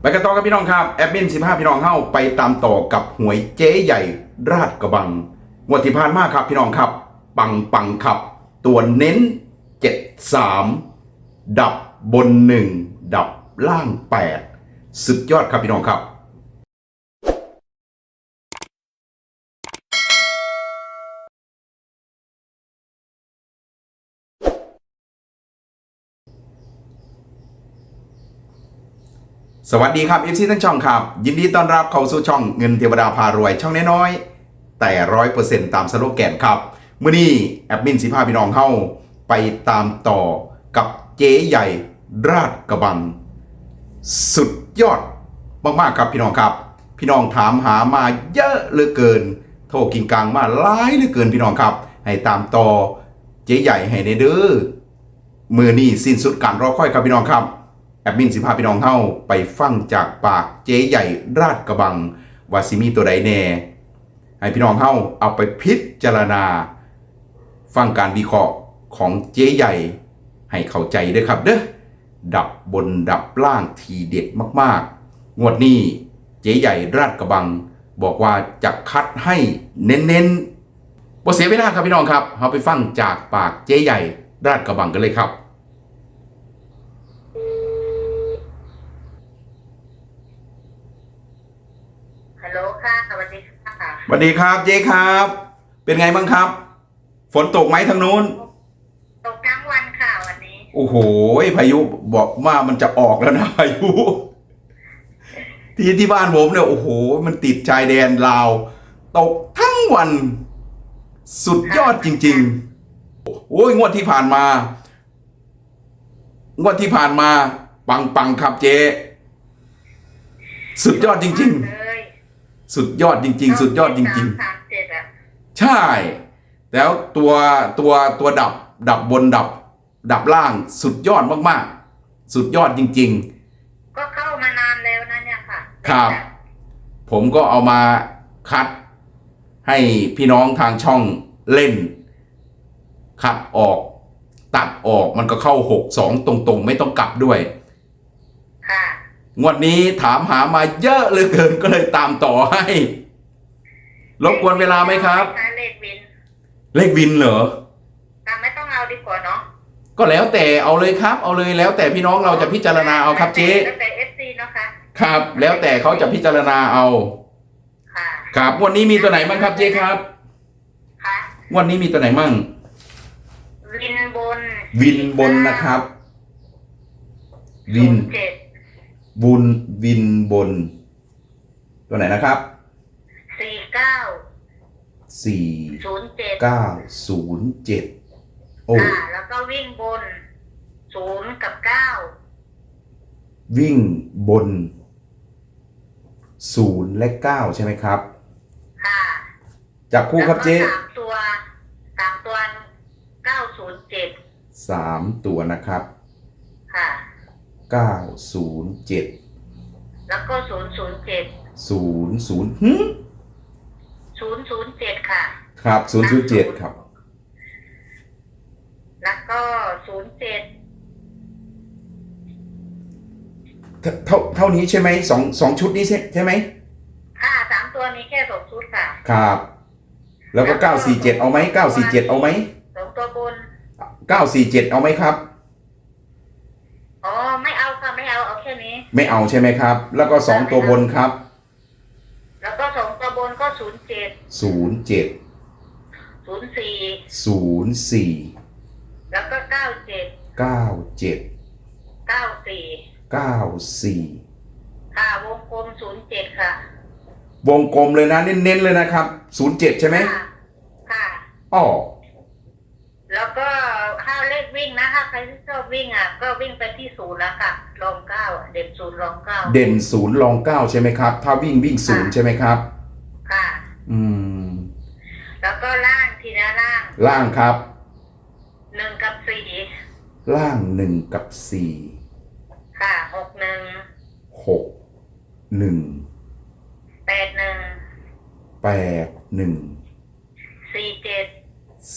ไปกันต่อกับพี่น้องครับแอดมิน15 พี่น้องเข้าไปตามต่อกับหวยเจ๊ใหญ่ราดกระบังงวดที่ผ่านมาครับพี่น้องครับ ปังปังครับ ตัวเน้น 73 ดับบน 1 ดับล่าง 8 สุดยอดครับพี่น้องครับ สวัสดีครับเอฟซีทั้งช่องครับ ยินดีต้อนรับเข้าสู่ช่องเงินเทวดาพารวย ช่องน้อยๆแต่ร้อยเปอร์เซ็นต์ตามสโลแกนครับเมื่อนี้แอดมินสิพาพี่น้องเข้าไปตามต่อกับเจ๊ใหญ่ราดกระบัง สุดยอดมากๆครับพี่น้องครับ พี่น้องถามหามาเยอะเหลือเกิน โทรกิงกลางมาหลายเหลือเกินพี่น้องครับ ให้ตามต่อเจ๊ใหญ่ให้ในเด้อมือนี้สิ้นสุดการรอคอยครับพี่น้องครับ แอดมินสิพาพี่น้องเฮาไปฟังจากปากเจ๊ใหญ่ราดกระบังว่าสิมีตัวใดแน่ ให้พี่น้องเฮาเอาไปพิจารณา ฟังการวิเคราะห์ของเจ๊ใหญ่ ให้เข้าใจด้อครับเด้อดับบนดับล่างทีเด็ดมากๆ งวดนี้เจ๊ใหญ่ราดกระบัง บอกว่าจะคัดให้เน้นๆบ่เสียเวลาครับพี่น้องครับเราไปฟังจากปากเจ๊ใหญ่ราดกระบังกันเลยครับ ฮัลโหลค่ะ สวัสดีค่ะ สวัสดีครับเจ๊ครับ เป็นไงบ้างครับ ฝนตกไหมทางนู้น ตกทั้งวันค่ะวันนี้ โอ้โหพายุบอกว่ามันจะออกแล้วนะพายุ ที่ที่บ้านผมเนี่ยโอ้โห มันติดชายแดนลาว ตกทั้งวัน สุดยอดจริง ๆ โอ้ยงวดที่ผ่านมางวดที่ผ่านมา ปังปังๆครับเจ๊สุดยอดจริงเลยๆ สุดยอดจริง ๆ สุดยอดจริงสามสามเจ็ดอะๆใช่ แล้วตัวตัวตัวดับดับบนดับ ดับล่างสุดยอดมากๆ สุดยอดจริง ก็เข้ามานานแล้วนะเนี่ยค่ะครับๆผมก็เอามาคัด ให้พี่น้องทางช่องเล่น คัดออก ตัดออกมันก็เข้าหกสองตรงๆ ไม่ต้องกลับด้วยค่ะ งวดนี้ถามหามาเยอะเหลยเกินก็เลยตามต่อให้ รบกวนเวลาไหมครับใช้เลขวินเลขวินเหรอแต่ไม่ต้องเอาดีกว่าเนาะก็แล้วแต่เอาเลยครับ เอาเลยแล้วแต่พี่น้องเราจะพิจารณาเอาครับเจ๊แล้วแต่เอฟซีเนาะค่ะครับ แล้วแต่เขาจะพิจารณาเอา ค่ะครับงวันนี้มีตัวไหนบ้างครับเจ๊ครับค่ะงวันนี้มีตัวไหนมั่งวินบนวินบนนะครับ วินเจ็ด บุญวินบน ตัวไหนนะครับ สี่เก้าสี่ศูนย์เจ็ดเก้าศูนย์เจ็ดโอ้ค่ะแล้วก็วิ่งบนศูนย์กับเก้าวิ่งบนศูนย์และเก้าใช่ไหมครับ ค่ะจับคู่ครับเจ๊แล้วก็สามตัวสามตัวเก้าศูนย์เจ็ดสามตัวนะครับค่ะ เก้าศูนย์เจ็ดแล้วก็ศูนย์ศูนย์เจ็ดศูนย์ศูนย์หึศูนย์ศูนย์เจ็ดค่ะ ครับศูนย์ศูนย์เจ็ดครับ แล้วก็ศูนย์เจ็ดเท่าเท่าเท่านี้ใช่ไหมสองสองชุดนี้ใช่ใช่ไหมค่ะสามตัวมีแค่สองชุดค่ะ ครับ แล้วก็เก้าสี่เจ็ดเอาไหมเก้าสี่เจ็ดเอาไหมสองตัวบนเก้าสี่เจ็ดเอาไหมครับ อ๋อ ไม่เอาค่ะ ไม่เอา เอาแค่นี้ ไม่เอาใช่ไหมครับ แล้วก็สองตัวบนครับแล้วก็สองตัวบนก็ศูนย์เจ็ดศูนย์เจ็ดศูนย์สี่ศูนย์สี่แล้วก็เก้าเจ็ดเก้าเจ็ดเก้าสี่เก้าสี่ค่ะวงกลมศูนย์เจ็ดค่ะ วงกลมเลยนะเน้นๆเลยนะครับศูนย์เจ็ดใช่ไหมค่ะค่ะอ๋อแล้วก็ถ้าเลขวิ่งนะถ้าใครที่ชอบวิ่งอะก็วิ่งไปที่ศูนย์แล้วค่ะลองเก้าอะเด่นศูนย์ลองเก้าเด่นศูนย์รองเก้าใช่ไหมครับ ถ้าวิ่งวิ่งศูนย์ใช่ไหมครับ ค่ะ อืม แล้วก็ล่างทีนะล่างล่างครับ หนึ่งกับสี่ล่างหนึ่งกับสี่ค่ะหกหนึ่งหกหนึ่งแปดหนึ่งแปดหนึ่งสี่เจ็ด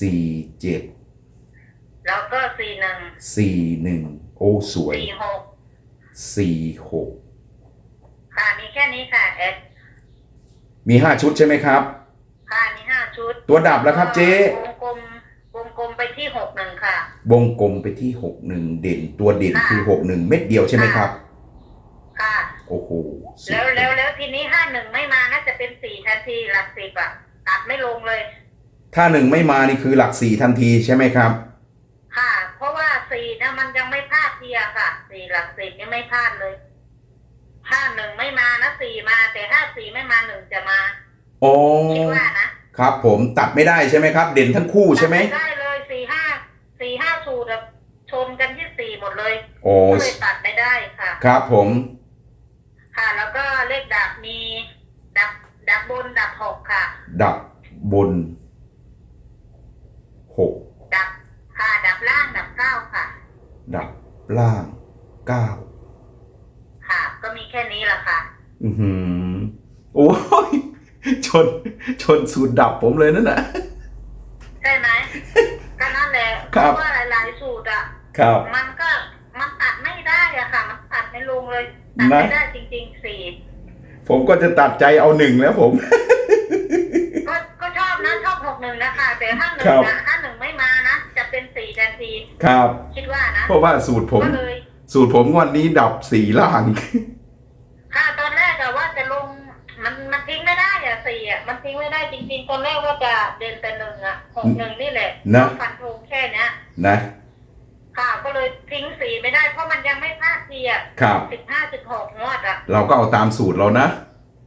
สี่เจ็ด แล้วก็สี่หนึ่งสี่หนึ่งโอ้สวยสี่หกสี่หกค่นี้ค่ะแอดมีห้าชุดใช่ไหมครับ ค่ะมีห้าชุด ตัวดับแล้วครับเจ๊วงกลมวงกลมไปที่หกหนึ่งค่ะ วงกลมไปที่หกหนึ่งเด่น ตัวเด่นคือหกหนึ่งเม็ดเดียวใช่ไหมครับ ค่ะ โอ้โหสุดแล้วแล้วแล้วทีนี้ห้าหนึ่งไม่มาน่าจะเป็นสี่ทันทีหลักสิบอะตัดไม่ลงเลย ถ้าหนึ่งไม่มานี่คือหลักสี่ทันทีใช่ไหมครับ ค่ะ เพราะว่า สี่นะมันยังไม่พลาดทีอะค่ะสี่หลักสิบยังไม่พลาดเลยห้าหนึ่งไม่มานะสี่มา แต่ถ้าสี่ไม่มาหนึ่งจะมาโอ้คิดว่านะครับ ผมตัดไม่ได้ใช่ไหมครับ เด่นทั้งคู่ใช่ไหมตัดได้เลยสี่ห้าสี่ห้าสูตรอะชนกันที่สี่หมดเลยโอ้ก็เลยตัดไม่ได้ค่ะ ครับผม ค่ะ แล้วก็เลขดับมี ดับ ดับบนดับหกค่ะ ดับบนหก ดับค่ะดับล่างดับเก้าค่ะ ดับล่างเก้าค่ะ ก็มีแค่นี้แหละค่ะ อือหือ โอ้ย ชน ชนสูตรดับผมเลยนั่นน่ะ ใช่ไหมก็นั่นแหละเพครับ ราะว่าหลาย ๆ สูตรอะครับ มันก็มันตัดไม่ได้อะค่ะ มันตัดไม่ลงเลยตัดนะไม่ได้จริงๆสี่ผมก็จะตัดใจเอาหนึ่งแล้วผม ก็ก็ชอบนะชอบหกหนึ่งนะคะแต่ถ้าหนึ่ครังบนะถ้าหนึ่งไม่มานะจะเป็นสี่ทันทีครับ คิดว่านะ เพราะว่าสูตรผม ก็เลยสูตรผมงวันนี้ดับสีล่าง ค่ะตอนแรกอะว่าจะลงมันมันทิ้งไม่ได้อะสี่อะมันทิ้งไม่ได้จริงๆตอนแรกว่าจะเดินแต่หนึ่งอะหกหนึ่งนี่แหละนะ ฟันธงแค่เนี้ยนะ ค่ะ ก็เลยทิ้งสี่ไม่ได้เพราะมันยังไม่พลาดทีอะครับ สิบห้าสิบหกงวดอะเราก็เอาตามสูตรเรานะ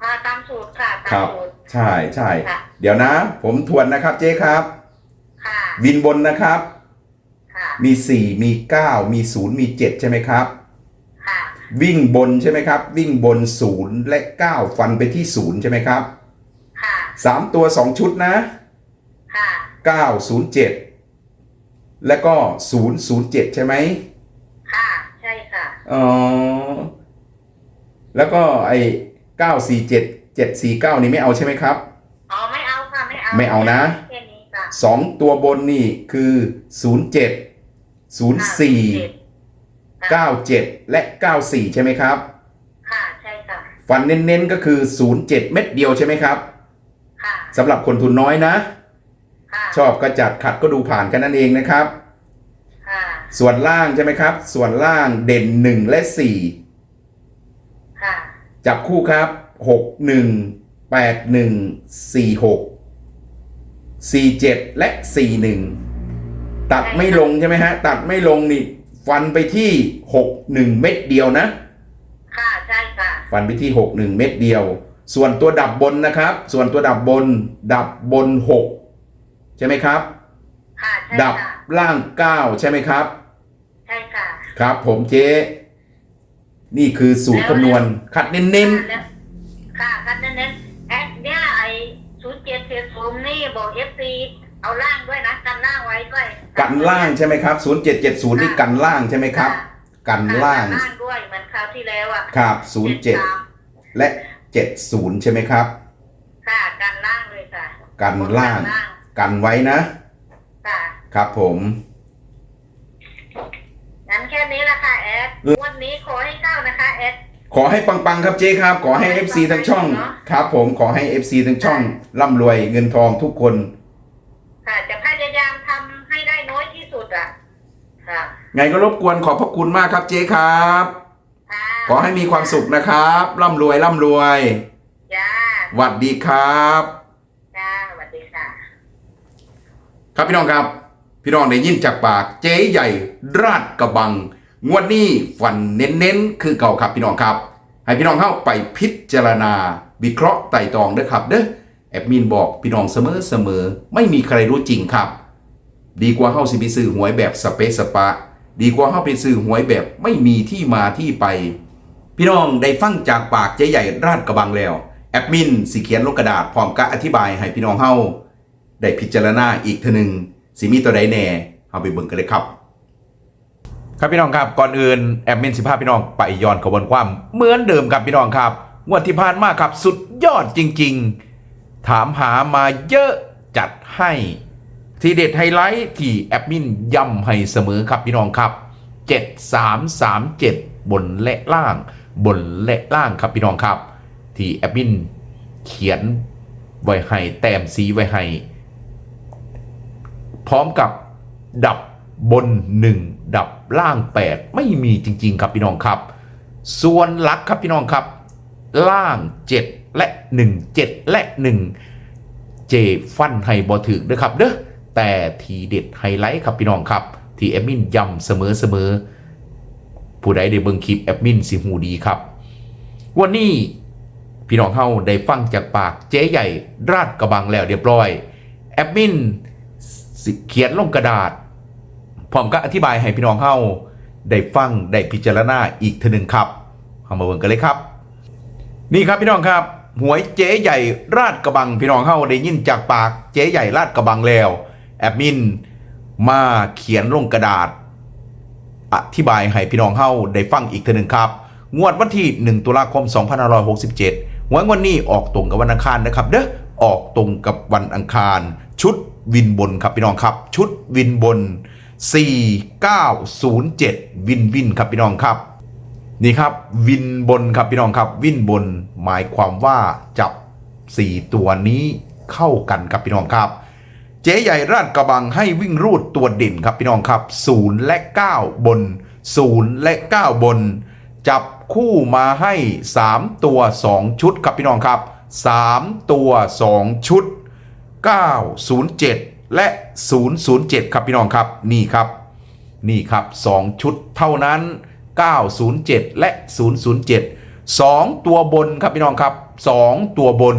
ค่ะตามสูตรค่ะตาคมรับสูตรใช่ใช่ค่ะเดี๋ยวนะ ผมทวนนะครับเจ๊ครับ ค่ะวินบนนะครับค่ะ มี 4 มี 9 มี 0 มี 7 ใช่ไหมครับ ค่ะ วิ่งบนใช่ไหมครับ วิ่งบน 0 และ 9 ฟันไปที่ 0 ใช่ไหมครับ ค่ะ 3 ตัว 2 ชุดนะ ค่ะ 907 แล้วก็ 007 ใช่ไหมค่ะ ใช่ค่ะ อ๋อ แล้วก็ไอ้947 749 นี่ไม่เอาใช่ไหมครับ อ๋อ ไม่เอาค่ะ ไม่เอาไม่เอานะ แค่นี้ค่ะ2ตัวบนนี่คือ 07 04 97และ94ใช่ไหมครับ ค่ะ ใช่ค่ะ ฟันเน้นๆก็คือ07เม็ดเดียวใช่ไหมครับ ค่ะสำหรับคนทุนน้อยนะ ค่ะชอบก็จัดขัดก็ดูผ่านกันนั่นเองนะครับ ค่ะส่วนล่างใช่ไหมครับ ส่วนล่างเด่น1และค่ะ4จับคู่ครับ6 1 8 1 4 6 4 7และ4 1 ตัดไม่ลงใช่ไหมฮะ ตัดไม่ลงนี่ฟันไปที่6 1เม็ดเดียวนะ ค่ะใช่ค่ะ ฟันไปที่6 1เม็ดเดียว ส่วนตัวดับบนนะครับ ส่วนตัวดับบน ดับบน6ใช่ไหมครับ ค่ะใช่ดับค่ะล่าง9ใช่ไหมครับ ใช่ค่ะครับ ผมเจ๊ นี่คือสูตรคำนวณคัดเน้นค่ะแล้วค่ะค่ะเน้นๆแอดเนี่ยไอ้ศูนย์เจ็ดเจ็ดศูนย์นี่บอกเอฟซีเอาล่างด้วยนะกันล่างไว้ด้วย ๆ กันล่างใช่ไหมครับ 0770 นี่กันล่างใช่ไหมครับ กันค่ะล่างกันล่างด้วยเหมือนคราวที่แล้วอะครับ73 07 และ 70 ใช่ไหมครับ ค่ะกันล่างเลยค่ะกันล่าง กันไว้นะ ค่ะครับผมงั้นแค่นี้ละค่ะแอดวันนี้ขอให้เข้านะคะแอดขอให้ปังๆครับเจ๊ครับ ขอให้ FC ทั้งช่องเนอะครับ ผมขอให้ FC ทั้งช่องร่ำรวยเงินทองทุกคน ค่ะจะพยายามทำให้ได้น้อยที่สุดอะ ค่ะ ไงก็รบกวนขอบพระคุณมากครับเจ๊ครับค่ะขอให้มีความสุขนะครับร่ำรวยร่ำรวยจ้าหวัดดีครับจ้าสวัสดีค่ะครับพี่น้องครับ พี่น้องได้ยินจากปากเจ๊ใหญ่ ราดกระบัง งวดนี้ฝันเน้นๆคือเก่าครับพี่น้องครับ ให้พี่น้องเข้าไปพิจารณา วิเคราะห์ไต่ตรองเด้อครับเด้อแอดมินบอกพี่น้องเสมอเสมอๆไม่มีใครรู้จริงครับ ดีกว่าเฮาสิไปซื้อหวยแบบสเปซสปะ ดีกว่าเฮาไปซื้อหวยแบบไม่มีที่มาที่ไป พี่น้องได้ฟังจากปากเจ๊ใหญ่ราดกระบังแล้ว แอดมินสิเขียนลงกระดาษพร้อมกับอธิบายให้พี่น้องเฮาได้พิจารณาอีกทอหนึงสิมีตัวใดแน่เอาไปเบิ่งกันเลยครับ ครับพี่น้องครับก่อนอื่นแอดมินสิพาพี่น้องไปย้อนขบวนความเหมือนเดิมครับพี่น้องครับงวดที่ผ่านมาครับสุดยอดจริง ๆ ถามหามาเยอะจัดให้ ทีเด็ดไฮไลท์ที่แอดมินย้ำให้เสมอครับพี่น้องครับ 7337 บนและล่าง บนและล่างครับพี่น้องครับ ที่แอดมินเขียนไว้ให้แต้มสีไว้ให้พร้อมกับดับบน 1 ดับล่าง 8 ไม่มีจริง ๆ ครับพี่น้องครับ ส่วนลักครับพี่น้องครับ ล่าง 7 และ 1 7 และ 1 เจฟันให้บอถึกนะครับเด้อ แต่ทีเด็ดไฮไลท์ครับพี่น้องครับ ที่แอดมินย้ำเสมอเสมอๆผู้ใดได้เบิ่งคลิปแอดมินสิหูดีครับ วันนี้พี่น้องเฮาได้ฟังจากปากเจ๊ใหญ่ราดกระบังแล้วเรียบร้อยแอดมินเขียนลงกระดาษพร้อมกับอธิบายให้พี่น้องเฮาได้ฟังได้พิจารณาอีกทีหนึ่งครับเอามาเบิ่งกันเลยครับ นี่ครับพี่น้องครับ หวยเจ๊ใหญ่ราดกระบังพี่น้องเฮาได้ยินจากปากเจ๊ใหญ่ราดกระบังแล้ว แอดมินมาเขียนลงกระดาษ อธิบายให้พี่น้องเฮาได้ฟังอีกเทีหนึ่งครับ งวดวันที่ 1 ตุลาคม 2567หวยวันนี้ออกตรงกับวันอังคารนะครับ เด้อออกตรงกับวันอังคาร ชุดวินบนครับพี่น้องครับ ชุดวินบน 4907 วินวินครับพี่น้องครับนี่ครับวินบนครับพี่น้องครับ วินบนหมายความว่าจับ 4 ตัวนี้เข้ากันครับพี่น้องครับ เจ๊ใหญ่ราดกระบังให้วิ่งรูดตัวเด่นครับพี่น้องครับ 0 และ 9 บน 0 และ 9 บน จับคู่มาให้ 3 ตัว 2 ชุดครับพี่น้องครับ 3 ตัว 2 ชุด 907 และ 007 ครับพี่น้องครับนี่ครับ นี่ครับ 2 ชุดเท่านั้น 907 และ 007 2 ตัวบนครับพี่น้องครับ 2 ตัวบน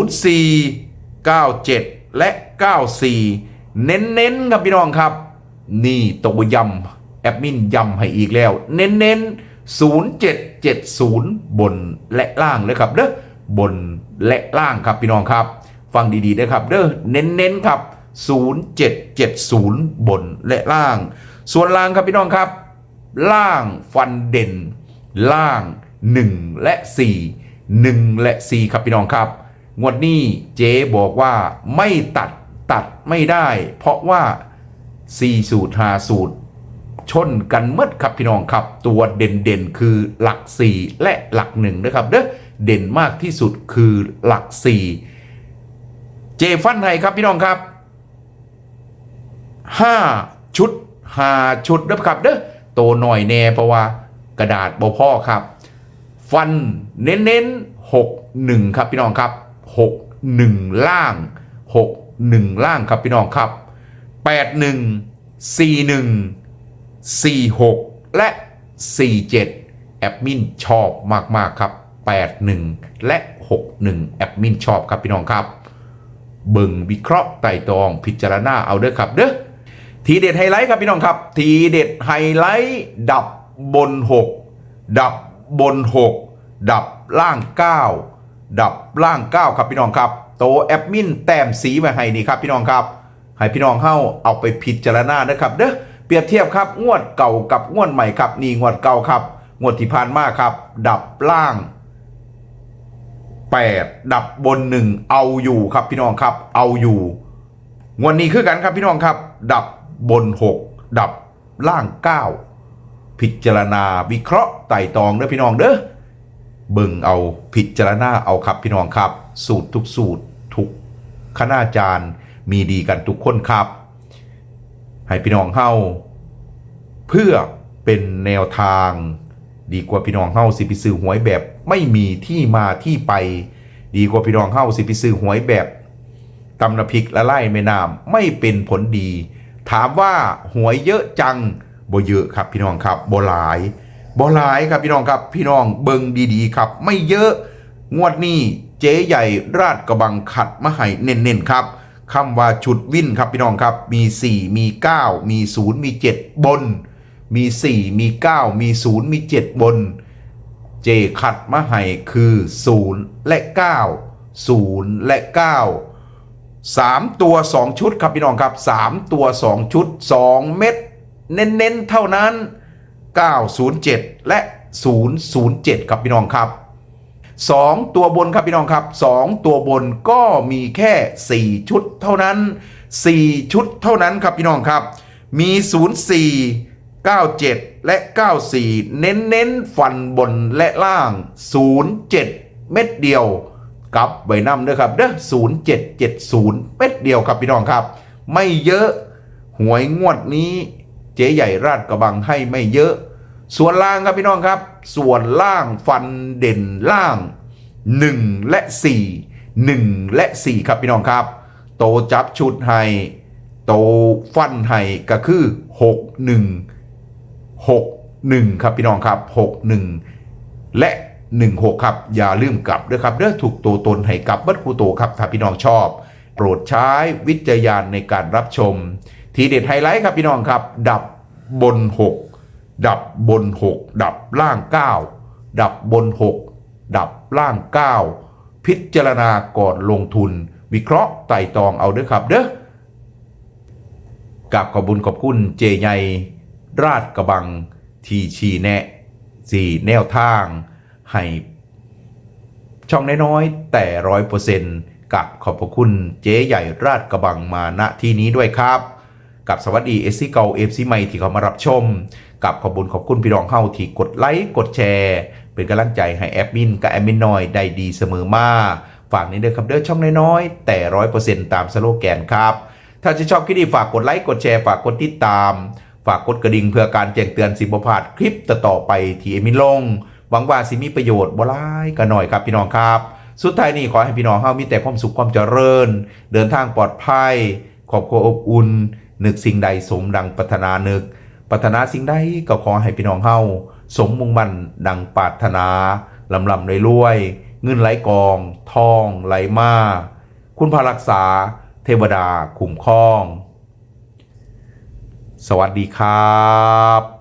04 97 และ 94 เน้นๆครับพี่น้องครับ นี่ตัวยำแอดมินยำให้อีกแล้ว เน้นๆ 0770 บนและล่างเลยครับเด้อบนและล่างครับพี่น้องครับ ฟังดีๆนะครับเด้อเน้นๆครับ 0770 บนและล่าง ส่วนล่างครับพี่น้องครับ ล่างฟันเด่น ล่าง 1 และ 4 1 และ 4 ครับพี่น้องครับ งวดนี้เจ๊บอกว่าไม่ตัดตัดไม่ได้ เพราะว่า 4 สูตร5สูตร ชนกันเมดครับพี่น้องครับ ตัวเด่นเด่นๆคือหลัก 4 และหลัก1นะครับเด้อเด่นมากที่สุดคือหลัก 4 เจฟันไห้ครับพี่น้องครับ 5 ชุด5ชุดนะครับเด้อโตหน่อยแน่เพราะว่ากระดาษบ่พ่อครับ ฟันเน้นเน้นหกหนึ่งครับพี่น้องครับ หกหนึ่งล่างหกหนึ่งล่างครับพี่น้องครับแปดหนึ่งสี่หนึ่งสี่หกและสี่เจ็ดแอดมินชอบมาก ๆ ครับแปดหนึ่งและหกหนึ่งแอดมินชอบครับพี่น้องครับ เบิ่งวิเคราะห์ไต่ตองพิจารณาเอาเด้อครับเด้อทีเด็ดไฮไลท์ครับพี่น้องครับ ทีเด็ดไฮไลท์ดับบน 6 ดับบน 6 ดับล่าง 9 ดับล่าง9ครับพี่น้องครับ โตแอดมินแต้มสีมาให้นี่ครับพี่น้องครับ ให้พี่น้องเข้าเอาไปพิจารณานะครับเด้อเปรียบเทียบครับงวดเก่ากับงวดใหม่ครับนี่งวดเก่าครับงวดที่ผ่านมาครับ ดับล่าง 8 ดับบน 1 เอาอยู่ครับพี่น้องครับ เอาอยู่งวดนี้คือกันครับพี่น้องครับ ดับบน 6 ดับล่าง 9 พิจารณาวิเคราะห์ไต่ตองเด้อพี่น้องเด้อ เบิ่งเอาพิจารณาเอาครับพี่น้องครับ สูตรทุกสูตรทุกคณาจารย์มีดีกันทุกคนครับ ให้พี่น้องเฮาเพื่อเป็นแนวทาง ดีกว่าพี่น้องเฮาสิไปซื้อหวยแบบ ไม่มีที่มาที่ไป ดีกว่าพี่น้องเฮาสิไปซื้อหวยแบบตำน้ำพริกละไล่แม่น้ำไม่เป็นผลดี ถามว่าหวยเยอะจังบ่เยอะครับพี่น้องครับบ่หลาย บ่หลายครับพี่น้องครับพี่น้องเบิงดีๆครับ ไม่เยอะงวดนี้เจ๊ใหญ่ราดกระบังขัดมาให้เน้นๆครับคำว่าชุดวินครับพี่น้องครับมี 4 มี 9 มี 0 มี 7 บน มี 4 มี 9 มี 0 มี 7 บน เจขัดมาให้คือ 0 และ 9 0 และ9สามตัวสองชุดครับพี่น้องครับสามตัวสองชุดสองเม็ดเน้นๆเท่านั้น 907 และ 007 ครับพี่น้องครับสองตัวบนครับพี่น้องครับสองตัวบนก็มีแค่ 4 ชุดเท่านั้น 4 ชุดเท่านั้นครับพี่น้องครับ มี 04 97 และ 94 เน้นๆฟันบนและล่าง 07 เม็ดเดียวกับไว้นำเด้อครับเด้อ0770 เม็ดเดียวครับพี่น้องครับ ไม่เยอะหวยงวดนี้ เจ๊ใหญ่ราชกระบังให้ไม่เยอะ ส่วนล่างครับพี่น้องครับ ส่วนล่างฟันเด่นล่าง 1 และ 4 1 และ 4 ครับพี่น้องครับ โตจับชุดให้โตฟันให้ก็คือ 6 1 6 1 ครับพี่น้องครับ 6 1 และ 16 ครับ อย่าลืมกลับด้วยครับเรื่อถูกตัวตนให้กลับบัดคูโตครับถ้าพี่น้องชอบ โปรดใช้วิจารณญาณในการรับชม ทีเด็ดไฮไลท์ครับพี่น้องครับ ดับบน 6 ดับบน 6 ดับล่าง 9 ดับบน 6 ดับล่าง 9 พิจารณาก่อนลงทุน วิเคราะห์ไต่ตองเอาเด้อครับเด้อกับขอบบุญขอบคุณเจใหญ่ราชกระบังทีชีแนะสี่แนวทางให้ช่องน้อยๆแต่ร้อยเปอร์เซ็นต์กับขอบพระคุณเจ๊ใหญ่ราชกระบังมาณที่นี้ด้วยครับ กับสวัสดีเอซีเกาเอฟซีใหม่ที่เขามารับชม กับขอบคุญขอบคุณพี่น้องเข้าที่กดไลค์กดแชร์ เป็นกำลังใจให้แอดมินกับแอดมินน้อยได้ดีเสมอมาฝากนี้เด้อครับเด้อช่องน้อยๆ แต่ร้อยเปอร์เซ็นต์ตามสโลแกนครับ ถ้าจะชอบคลิปนี้ฝากกดไลค์กดแชร์ฝากกดติดตาม ฝากกดกระดิ่งเพื่อการแจ้งเตือนสิบพาดคลิปต่อๆไปที่เอมินลงหวังว่าสิมีประโยชน์บ่ร้ายกันหน่อยครับพี่น้องครับ สุดท้ายนี้ขอให้พี่น้องเฮามีแต่ความสุขความเจริญ เดินทางปลอดภัยครอบครัวอบอุ่นนึกสิ่งใดสมดังปรารถนานึก ปรารถนาสิ่งใดก็ขอให้พี่น้องเฮาสมมุ่งมั่นดังปรารถนาลำลำรวย เงินไหลกอง ทองไหลมา คุณพารักษา เทวดาคุ้มครอง สวัสดีครับ